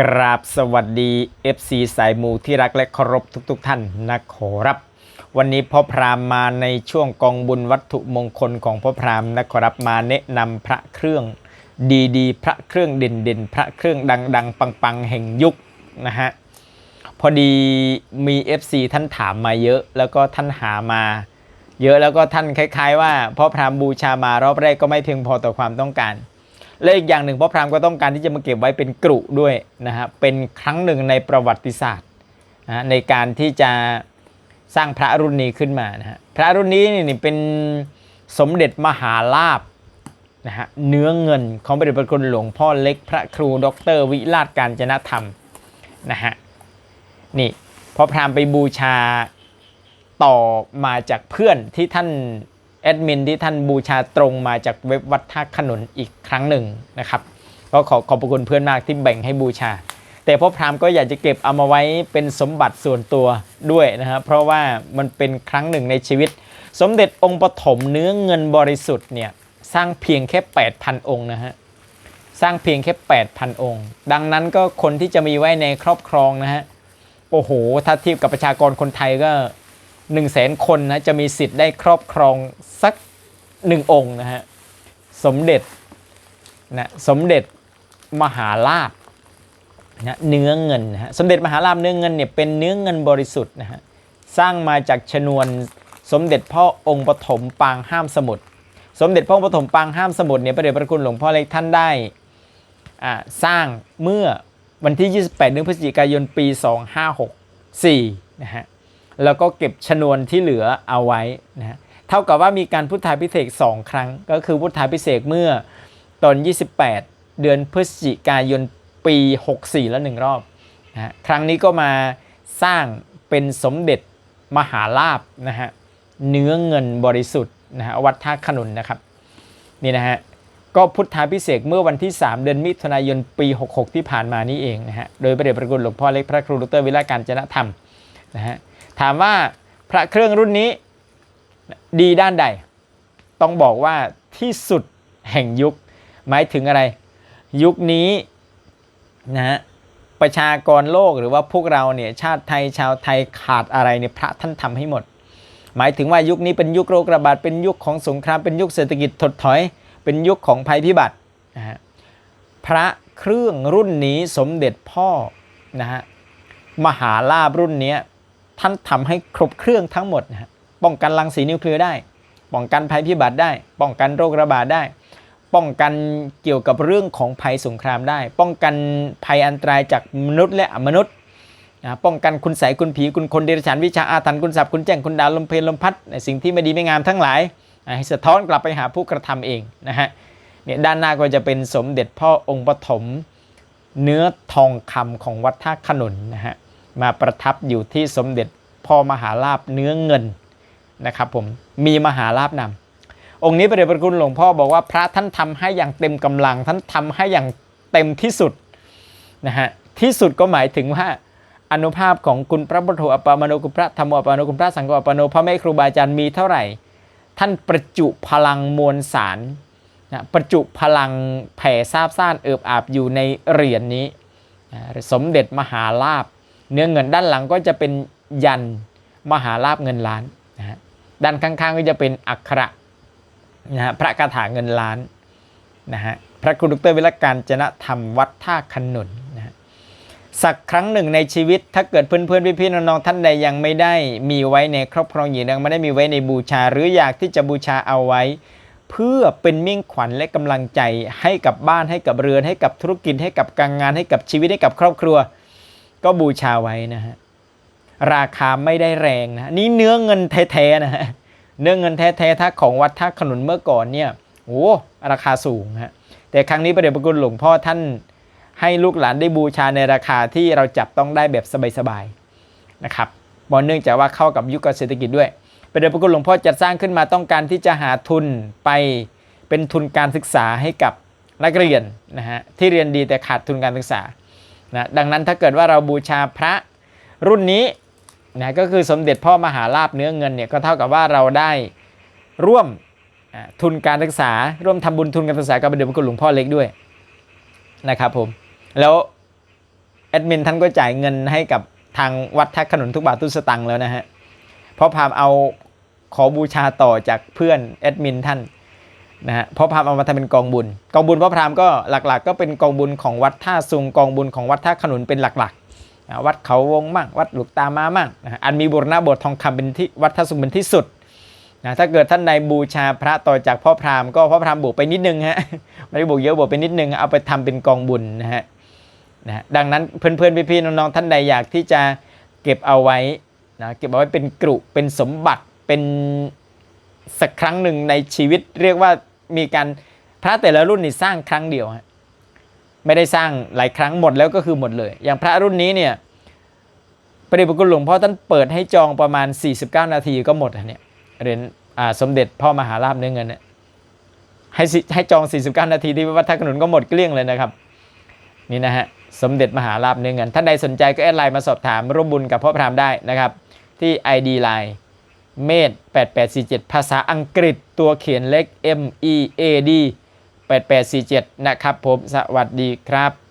กราบสวัสดี FC สายมูที่รักและเคารพทุกๆทท่านนะขอรับ วันนี้พ่อพรามมาในช่วงกองบุญวัตถุมงคลของพ่อพรามนะขอรับมาแนะนำพระเครื่องดีๆ พระเครื่องเด่นๆ พระเครื่องดังๆ ปังๆ แห่งยุคนะฮะพอดีมี FC ท่านถามมาเยอะแล้วก็ท่านหามาเยอะแล้วก็ท่านคล้าย ๆ ว่าพ่อพรามบูชามา รอบแรกก็ไม่เพียงพอต่อความต้องการ และอีกอย่างหนึ่งพ่อพรามก็ต้องการที่จะมาเก็บไว้เป็นกรุด้วยนะฮะเป็นครั้งหนึ่งในประวัติศาสตร์นะในการที่จะสร้างพระรุ่นนี้ขึ้นมานะฮะพระรุ่นนี้นี่เป็นสมเด็จมหาลาภนะฮะเนื้อเงินของพระเดชพระคุณหลวงพ่อเล็กพระครูดร วิราชการจนธรรมนะฮะนี่พ่อพรามไปบูชาต่อมาจากเพื่อนที่ท่าน แอดมินที่ท่านบูชาตรงมาจากเว็บวัดท่าขนุนอีกครั้งหนึ่งนะครับ ก็ขอขอบคุณเพื่อนมากที่แบ่งให้บูชา แต่พ่อพรามก็อยากจะเก็บเอามาไว้เป็นสมบัติส่วนตัวด้วยนะครับเพราะว่ามันเป็นครั้งหนึ่งในชีวิต สมเด็จองค์ปฐมเนื้อเงินบริสุทธิ์เนี่ยสร้างเพียงแค่ 8,000 องค์นะฮะสร้างเพียงแค่ 8,000 องค์ ดังนั้นก็คนที่จะมีไว้ในครอบครองนะฮะ โอ้โห ถ้าเทียบกับประชากรคนไทยก็ 1 0 0 0 0แสนคนนะจะมีสิทธิ์ได้ครอบครองสักหนึ่งองค์นะฮะสมเด็จนะสมเด็จมหาลาภนะเนื้อเงินนะฮะสมเด็จมหาลาภเนื้อเงินเนี่ยเป็นเนื้อเงินบริสุทธิ์นะฮะสร้างมาจากชนวนสมเด็จพ่อองค์ปฐมปางห้ามสมุทรสมเด็จพ่อองค์ปฐมปางห้ามสมุทรเนี่ยพระเดชพระคุณหลวงพ่อเล็กท่านได้อ่าสร้างเมื่อวันที่ 28เดือนพฤศจิกายนปี 2564นะฮะ แล้วก็เก็บชนวนที่เหลือเอาไว้นะฮะเท่ากับว่ามีการพุทธาพิเศษสองครั้ง ก็คือพุทธาพิเศษเมื่อตอน 28 เดือนพฤศจิกายนปี 64 แล้วหนึ่งรอบนะครั้งนี้ก็มาสร้างเป็นสมเด็จมหาลาภนะฮะเนื้อเงินบริสุทธิ์นะฮะวัดท่าขนุนนะครับนี่นะฮะก็พุทธาพิเศษเมื่อวันที่ 3 เดือนมิถุนายนปี 66 ที่ผ่านมานี้เองนะฮะโดยพระเดชพระคุณหลวงพ่อเล็กพระครูดรวิราการจนธรรมนะฮะ ถามว่าพระเครื่องรุ่นนี้ดีด้านใด ต้องบอกว่าที่สุดแห่งยุค หมายถึงอะไร ยุคนี้นะฮะประชากรโลกหรือว่าพวกเราเนี่ยชาติไทยชาวไทยขาดอะไรเนี่ยพระท่านทำให้หมด หมายถึงว่ายุคนี้เป็นยุคโรคระบาดเป็นยุคของสงครามเป็นยุคเศรษฐกิจถดถอย เป็นยุคของภัยพิบัตินะฮะพระเครื่องรุ่นนี้สมเด็จพ่อนะฮะมหาลาภรุ่นนี้ ท่านทำให้ครบเครื่องทั้งหมดนะฮะป้องกันรังสีนิวเคลียร์ได้ ป้องกันภัยพิบัติได้ ป้องกันโรคระบาดได้ ป้องกันเกี่ยวกับเรื่องของภัยสงครามได้ ป้องกันภัยอันตรายจากมนุษย์และอมนุษย์นะป้องกันคุณใสยคุณผีคุณคนเดรัจฉานวิชาอาถรรพ์คุณสับคุณแจ้งคุณดาวลมเพลลมพัดในสิ่งที่ไม่ดีไม่งามทั้งหลายให้สะท้อนกลับไปหาผู้กระทำเองนะฮะเนี่ยด้านหน้าก็จะเป็นสมเด็จพ่อองค์ปฐมเนื้อทองคำของวัดท่าขนุนนะฮะ มาประทับอยู่ที่สมเด็จพ่อมหาลาภเนื้อเงินนะครับผมมีมหาลาภนำองค์นี้พระเดชพระคุณหลวงพ่อบอกว่าพระท่านทำให้อย่างเต็มกำลัง ท่านทำให้อย่างเต็มที่สุดนะฮะที่สุดก็หมายถึงว่าอนุภาพของคุณพระพุทธอัปปามโนคุณพระธรรมอัปปามโนคุณพระสังฆอัปปามโนพระแม่ครูบาอาจารย์มีเท่าไหร่ ท่านประจุพลังมวลสารนะประจุพลังแผ่ซาบซ่านเอิบอาบอยู่ในเหรียญนนี้ สมเด็จมหาลาภ เนื้อเงินด้านหลังก็จะเป็นยันมหาลาภเงินล้านนะฮะด้านข้างๆก็จะเป็นอักขระนะฮะพระคาถาเงินล้านนะฮะพระครูดรวิรการจนธรรมวัดท่าขนุนนะฮะสักครั้งหนึ่งในชีวิตถ้าเกิดเพื่อนๆพี่ๆน้องๆท่านใดยังไม่ได้มีไว้ในครอบครองอยู่ยังไม่ได้มีไว้ในบูชา หรืออยากที่จะบูชาเอาไว้ เพื่อเป็นมิ่งขวัญและกำลังใจให้กับบ้านให้กับเรือนให้กับธุรกิจให้กับการงานให้กับชีวิตให้กับครอบครัว ก็บูชาไว้นะฮะราคาไม่ได้แรงนะนี่เนื้อเงินแท้ๆนะฮะเนื้อเงินแท้ๆถ้าของวัดท่าขนุนเมื่อก่อนเนี่ยโอ้ราคาสูงฮะแต่ครั้งนี้พระเดชพระคุณหลวงพ่อท่านให้ลูกหลานได้บูชาในราคาที่เราจับต้องได้แบบสบายๆนะครับบอเนื่องจากว่าเข้ากับยุคเศรษฐกิจด้วยพระเดชพระคุณหลวงพ่อจัดสร้างขึ้นมาต้องการที่จะหาทุนไปเป็นทุนการศึกษาให้กับนักเรียนนะฮะที่เรียนดีแต่ขาดทุนการศึกษา นะดังนั้นถ้าเกิดว่าเราบูชาพระรุ่นนี้นะก็คือสมเด็จพ่อมหาลาภเนื้อเงินเนี่ยก็เท่ากับว่าเราได้ร่วมทุนการศึกษา ร่วมทำบุญทุนการศึกษากับเดชพระคุณหลวงพ่อเล็กด้วยนะครับผมแล้วแอดมินท่านก็จ่ายเงินให้กับทางวัดท่าขนุนทุกบาททุกสตังค์แล้วนะฮะเพราะพามเอาขอบูชาต่อจากเพื่อนแอดมินท่าน นะฮะพราะพามเอามาทำเป็นกองบุญ กองบุญพระพรามก็หลักๆ ก็เป็นกองบุญของวัดท่าซุงกองบุญของวัดท่าขนุนเป็นหลักๆ วัดเขาวงมั่งวัดหลูกตามามั่งนะอันมีบุรณะบสถ์ทองคำเป็นที่วัดท่าซุงเป็นที่สุดนะถ้าเกิดท่านใดบูชาพระต่อจากพ่อพราหมณ์ก็พ่อพราหมณ์บวกไปนิดนึงฮะไม่ได้บวกเยอะบวกไปนิดนึงเอาไปทำเป็นกองบุญนะฮะนะฮะดังนั้นเพื่อนๆพี่ๆน้องๆท่านใดอยากที่จะเก็บเอาไว้นะเก็บเอาไว้เป็นกรุเป็นสมบัติเป็นสักครั้งหนึ่งในชีวิตเรียกว่า มีการพระแต่ละรุ่นนี่สร้างครั้งเดียวฮะไม่ได้สร้างหลายครั้งหมดแล้วก็คือหมดเลย อย่างพระรุ่นนี้เนี่ยพระเดชพระคุณหลวงพ่อท่านเปิดให้จองประมาณ 49 นาทีก็หมดอะเนี่ยเรียญอ่าสมเด็จพ่อมหาราชเนื้อเงินเนี่ยให้ให้จอง 49 นาทีที่วัดท่าขนุนก็หมดเกลี้ยงเลยนะครับ นี่นะฮะสมเด็จมหาลาภเนื้อเงินท่านใดสนใจก็แอดไลน์มาสอบถามร่วมบุญกับพ่อพรามได้นะครับ ที่ ID Line เมธ8847 ภาษาอังกฤษตัวเขียนเล็ก M E A D 8847 นะครับผม สวัสดีครับ